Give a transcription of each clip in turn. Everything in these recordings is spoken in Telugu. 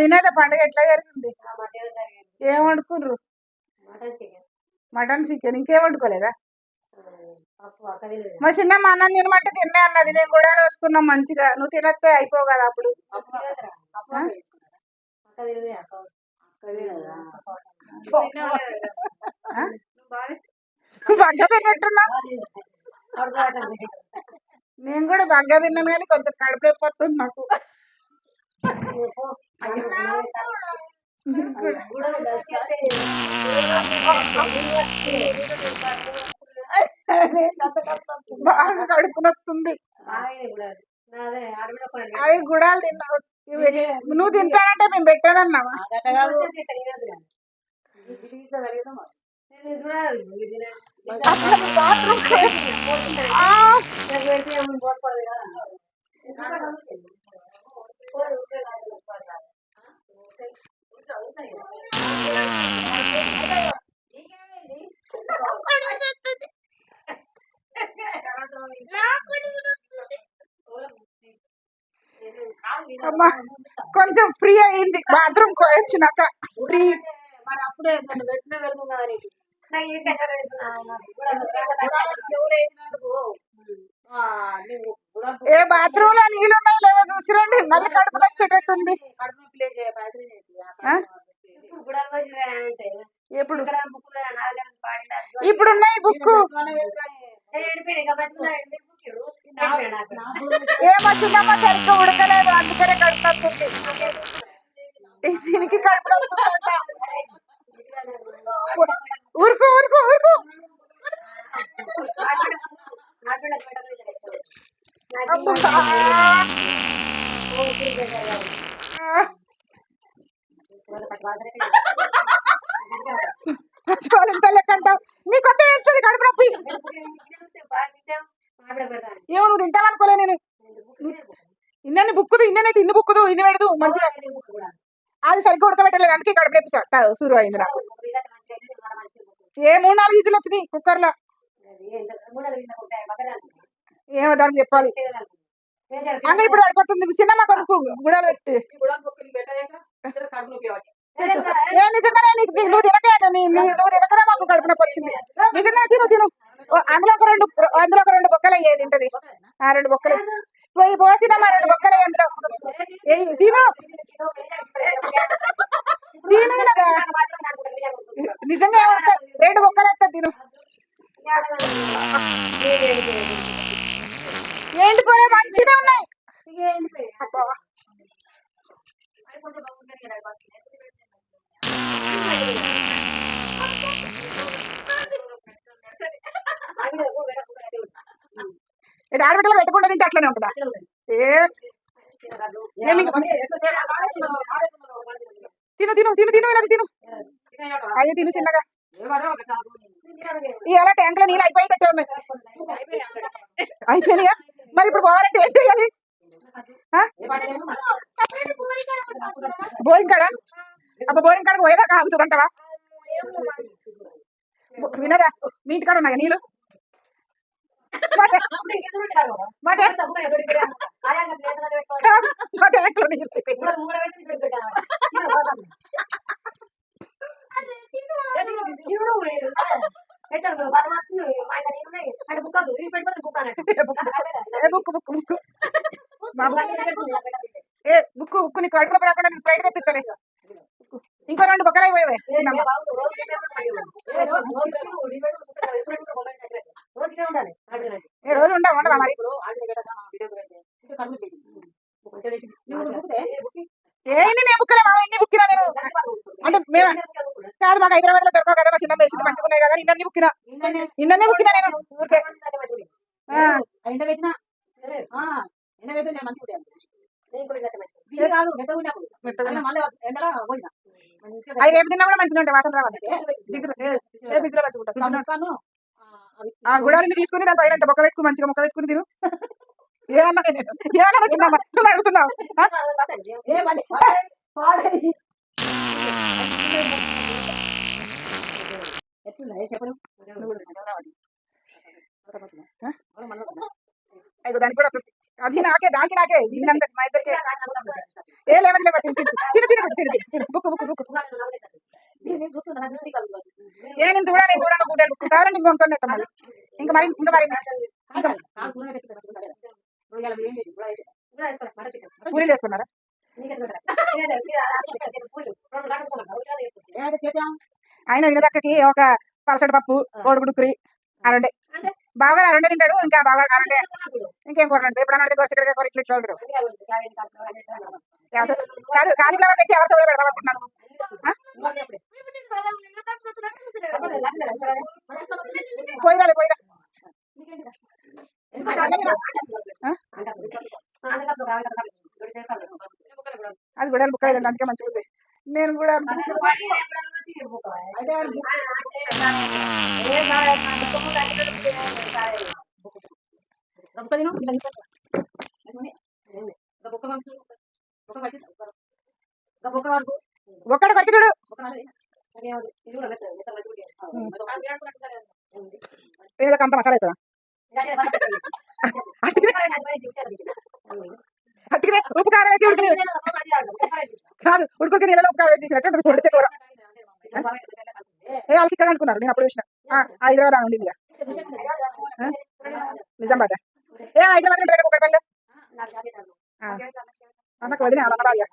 వినేద పండుగ ఎట్లా జరిగింది? ఏం వండుకుర్రు? Mutton chicken. ఇంకేం వండుకోలేదా? మా చిన్న మా అన్నం తినమంటే తిన్నే అన్నది. నేను కూడా వేసుకున్నాం మంచిగా. నువ్వు తినస్తే అయిపోవు కదా అప్పుడు? బగ్గ తిన్నట్టున్నా నేను కూడా బగ్గ తిన్నాను కానీ కొంచెం కడుపు నాకు. బాగా కడుపు నొస్తుంది అది గుడాలు తిన్నావు. నువ్వు తింటానంటే మేము పెట్టానన్నావా? బాత్రూమ్ అమ్మా కొంచెం ఫ్రీ అయింది బాత్రూమ్ వచ్చినాక. ఫ్రీ మరి అప్పుడే పెడుతున్నా నీకు? ఏ బాత్రూమ్లో నీళ్ళు ఉన్నాయి లేవో చూసిరండి. మళ్ళీ కడుపు నచ్చేటట్టుంది? ఎప్పుడు? ఇప్పుడు ఉన్నాయి బుక్ ఏమో చిన్నమ్మ సరిగ్గా ఉడకలేదు అందుకనే కడుపు నొస్తుంది దీనికి కడుపు నొస్తుందంట ఊరుకు ఊరుకు ఊరుకు. అబ్బా. ఇంత లెక్క నీకు కొత్త వచ్చేది కడుపు నొప్పి ఏమో నువ్వు తింటావనుకోలే నేను ఇన్నన్ని బుక్కుదు ఇన్ననేటి ఇన్ని బుక్కుదు ఇన్ని పెడదు మంచిగా అది సరిగ్గా ఉడకబెట్టలేదు అందుకే కడుపు నొప్పి సార్ అయింది నాకు ఏ మూడు నాలుగు ఈజీలు వచ్చినాయి కుక్కర్లో ఏమో దానికి చెప్పాలి. అంగ ఇప్పుడు అడుగుతుంది సినిమా కొనుక్కు గుడాలు పెట్టి. ఏ నిజంగానే నీకు నువ్వు తినకే నువ్వు తినకనే మాకు కడుపు నొప్పి వచ్చింది. నిజంగా తిను తిను. ఓ, అందులో ఒక రెండు అందులో ఒక రెండు బొక్కలు అయ్యేది తింటది. ఆ రెండు బొక్కలు. పోయి పోసినమ్మా రెండు బొక్కలు అందులో. ఏయ్, తిను. తిను నిజంగా రెండు బొక్కలు వేస్తా తిను. ఏంటి పోలే మంచిగా ఉన్నాయి. అబ్బా. ఇది ఆడబిడ్డలో పెట్టకుండా తింటే అట్లనే ఉంటుందా? ఏ? తిను తిను తిను తిను ఇలా తిను. అయ్యో తిను చిన్నగా. ఇవాళ ట్యాంక్లో నీళ్ళు అయిపోయేటట్టే ఉన్నాయి. అయిపోయినాయా? మరి ఇప్పుడు పోవాలంటే ఏం చేయాలి? బోరింగ్ కాడ? అబ్బా బోరింగ్ కాడకు పోయేదాకా ఆగుతుందంటవా వినదా? మీ ఇంటి కాడ ఉన్నాయా నీళ్ళు? మా ట్యాంక్లో నీళ్ళు అయిపోయినాయి. Book book book a book book నీకు నేను స్ప్రైట్ ఇంకో రెండు చిన్నమ్మ. ఏ రోజు ఉండవు ఉండవా మరి ఏ నేను నేను అంటే మేము కాదు మాకు హైదరాబాద్లో దొరకవు కదా మా చిన్న వేసింది మంచిగా ఉన్నాయి కదా ఇన్ని బుక్కినా. ఇన్ననే బుక్కినా నేను. ఊరికే అవి రేపు తిన్నా కూడా మంచిగా ఉంటాయి. వాసన రావాలి ఆ, ఆ గుడాలని తీసుకుని దాని పైన బొక్క పెట్టుకుని మంచిగా మొక్క పెట్టుకుని తిను. ఏమన్నా నేను ఏమన్నా చిన్నమ్మ నువ్వు అడుగుతున్నావు ఆ? ఏ మళ్ళీ పాడై. ఎట్లుందా ఏ చెప్పడు నువ్వు కూడా మంచిగా రావాలి. ఆ? మళ్ళీ మళ్ళీ అయ్యో కూడా అది నాకే దానికి నాకే. వీళ్ళందరికి మా ఇద్దరికే. ఏ. బుక్ బుక్ బుక్ నేను చూస్తున్నా నాకు చూసి కలుగు ఏ నేను చూడ నేను చూడను మళ్ళీ. ఇంకా మరి ఇంకా మరి. పూరీలు వేసుకున్నారా ఆయన వినదక్కకి ఒక పలసటి పప్పు కోడిగుడుకురి అరండే. బాగా అరండే తింటాడు ఇంకా బాగా అరండే. ఇంకేం కూర అంటే ఎప్పుడన్నా అడిగితే ఇక్కడ కూర ఇట్లా ఇట్లా కాదు కాలీఫ్లవర్ తెచ్చి ఎవరు సోయ పెడదాం అనుకుంటున్నాను పోయిరా. పోయిరా అది కూడా బుక్ అయ్యింది అందుకే మంచిగా ఉంది నేను కూడా అనుకుంటున్నా. అయితే వాడు గొప్ప చూడు. ఏదో అంత మసాలా అవుతుందా? ఉప్పు కారం వేసి ఉడికి కాదు ఉడుకుడికి నీళ్ళలో ఉప్పు కారం వేసి తీసినట్టు కొడితే కూర. ఏ? వాళ్ళు చిక్కగా అనుకున్నారు. నేను అప్పుడు చూసిన. హైదరాబాద్ ఆమె ఉండింది. నిజామాబాద్ ఏ హైదరాబాద్ ఉంటారు కుక్కడపల్లి అన్నకు వదిన అన్న బాగా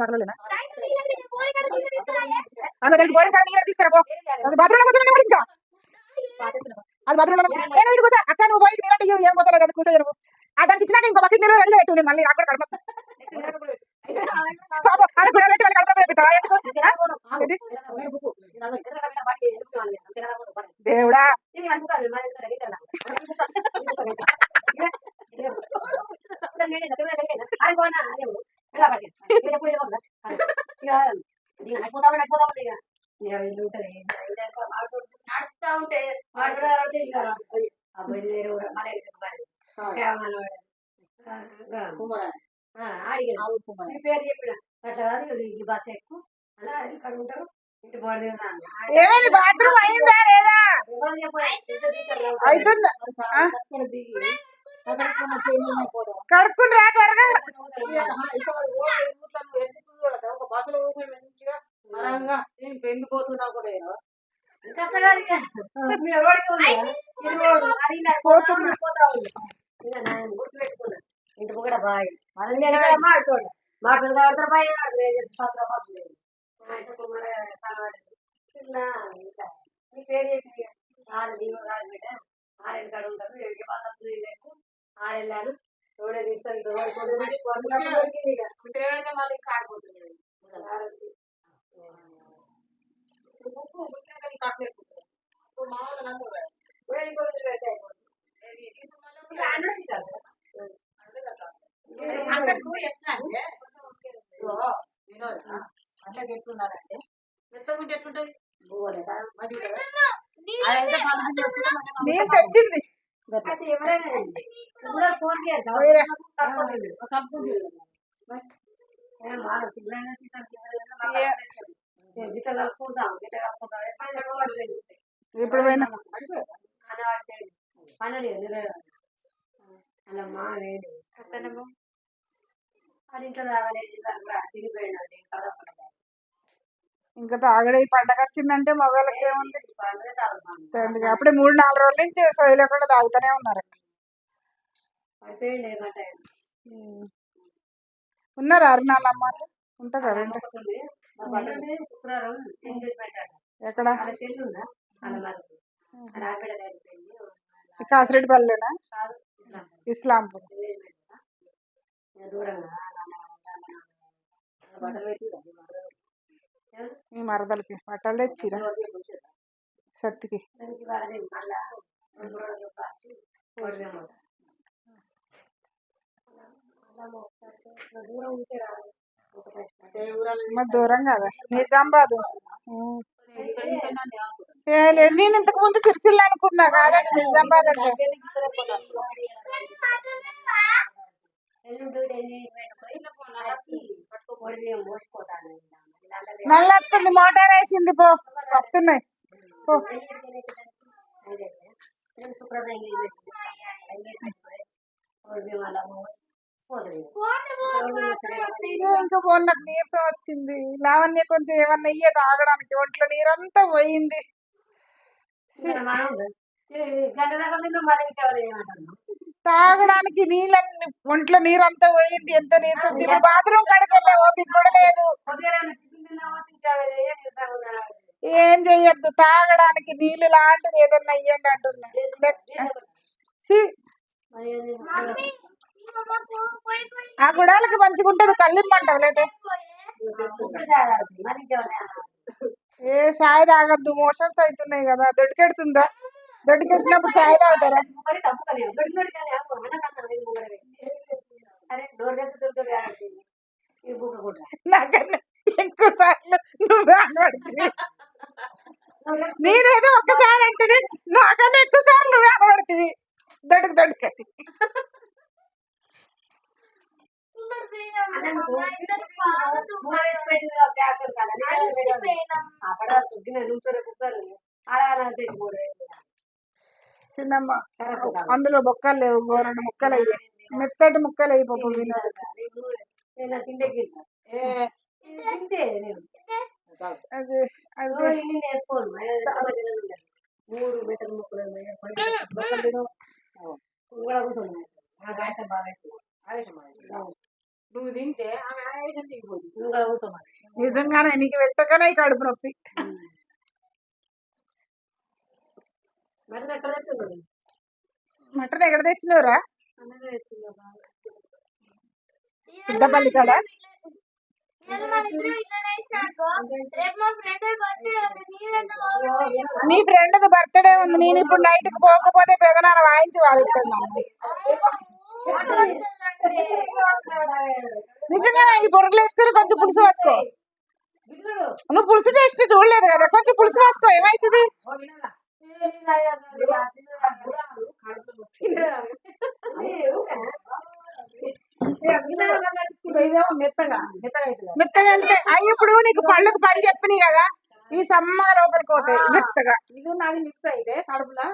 చక్కలేనా అన్న దానికి పోయిన కాడ నీళ్ళు తీసుకురా పో. అది కూర్చొని ఎవరు ఇంకా అది బాత్రూంలో నేను వీడి కూర్చో. అక్క నువ్వు పోయి నీళ్ళంటే ఏం పోతావు కదా కూర్చో నువ్వు. ఆ దానికి ఇచ్చినాక ఇంకో బకెట్ నీళ్ళు రెడీ పెట్టు నేను మళ్ళీ నాకు కూడా కడప పాపం అది కూడా పెట్టి దేవుడా. నడుస్తా ఉంటే వాడు కూడా అడిగాను పేరు చెప్పిన అట్లా కాదు ఈ బస్ ఎక్కువ అలా ఇక్కడ ఉంటారు ఇంటి బాడీ ఏమైంది బాత్రూమ్ అయిందా లేదా ఎవరు అవుతుందా కడుక్కుని రా త్వరగా బస్సులో ఊపిరి మంచిగా మరంగా నేను పెండిపోతున్నా కూడా పోతున్నా. ఇంకా గుర్తుపెట్టుకున్నా. ఇంటి కూడా నేను కూడా మాట్లాడు మాట్లాడు కాబట్టి ఇంకా నీ పేరు చెప్పి ఆరు దీవు రాదు బిడ్డ. ఆరేళ్ళు కాడ ఉంటారు ఎవరికి బాగా లేకు ఆరేళ్ళాను. రోడే తీసుకొని రోడ్డు వెళ్తే మళ్ళీ ఇంకా మామూలుగా నన్ను కూడా. ఇప్పుడే ఇంకొకటి పెట్టాయి ఏది? ఇప్పుడు మళ్ళీ ఒకటి ఆండ్రాయిడ్ ఇచ్చారు కదా. అందుకే అట్లా. అక్కడికి పోయి ఎట్లా అంటే వినోద్, అట్లా ఎంత గురించి ఎట్లుంటది నేను తెచ్చింది ఎవరైనా ఫోన్ ఇప్పుడు పోయినా? అలా మా ఇంట్లో తాగలేదు తిరిగిపోయినాడు ఇంకా తాగడే ఈ పండగ వచ్చిందంటే మగవాళ్ళకి ఏముంది పండుగ అప్పుడే మూడు నాలుగు రోజుల నుంచి సోయి లేకుండా తాగుతూనే ఉన్నారు ఉన్నారా అరుణాలు అమ్మాళ్ళు ఉంటారా రెండు ఎక్కడ వాళ్ళ చెల్లి ఉందా మీ మరదలకి బట్టలు తెచ్చిరా? సత్తికి. మరి దూరం కదా. నిజామాబాద్ ఏ లేదు నేను ఇంతకు ముందు సిరిసిల్ల అనుకున్నా. కాదండి నిజామాబాద్ అంటే. ఎల్లుండి ఎంగేజ్మెంట్ పోయి వచ్చి పొడి మేము మోసుకుంటాను నల్ల వస్తుంది మోటార్ వేసింది పో. వస్తున్నాయి. ఇంకా నాకు నీరసం వచ్చింది. లావణ్య కొంచెం ఏమన్నా ఇయ్య తాగడానికి. ఒంట్లో నీరంతా పోయింది. తాగడానికి నీళ్ళన్ని ఒంట్లో నీరంతా పోయింది. ఎంత వచ్చింది. ఇప్పుడు బాత్రూమ్ కడకెళ్ళే ఓపిక కూడా లేదు. ఏం చెయ్యొద్దు. తాగడానికి నీళ్ళు లాంటిది ఏదన్నా ఇయ్యండి అంటున్నా? ఆ గుడాలకి మంచిగా ఉంటది. కళ్ళిమ్మంటావు లేదా? ఏ చాయ్ తాగద్దు. మోషన్స్ అవుతున్నాయి కదా. దొడ్డికెడుతుందా? దొడ్డికెట్టినప్పుడు చాయ్ తాగుతారా? నాకన్నా ఎక్కువ సార్లు నువ్వే అనబడుతుంది నేనేదో ఒక్కసారి అంటుంది నాకన్నా ఎక్కువ సార్లు నువ్వే అనబడుతుంది దొడ్డుకు దొడ్డుకని చిన్నమ్మ. అందులో బొక్కలు లేవు గోరెండు ముక్కలు అయ్యాయి మెత్తటి ముక్కలు అయిపోపు వినోద్ అది. నువ్వు తింటే కూర్చోమని నిజంగానే నీకు ఈ కడుపు నొప్పి. మటన్ ఎక్కడ తెచ్చినవరా. సిద్ధపల్లి కాడ నీ ఫ్రెండ్ బర్త్డే ఉంది నేను ఇప్పుడు నైట్కి పోకపోతే పెదనాన్న వాయించి వాదిస్తున్నాను నిజంగానే ఈ బుర్రలు వేసుకుని కొంచెం పులుసు వేసుకో. నువ్వు పులుసు టేస్ట్ చూడలేదు కదా కొంచెం పులుసు వేసుకో ఏమైతుంది? మెత్తగా మెత్తగా అవుతుంది మెత్తగా అంటే అయ్యి ఇప్పుడు నీకు పళ్ళకు పని చెప్పినాయి కదా ఈ సమ్మగా లోపలికి పోతాయి. మెత్తగా. ఇది నాది మిక్స్ అయితే కడుపులో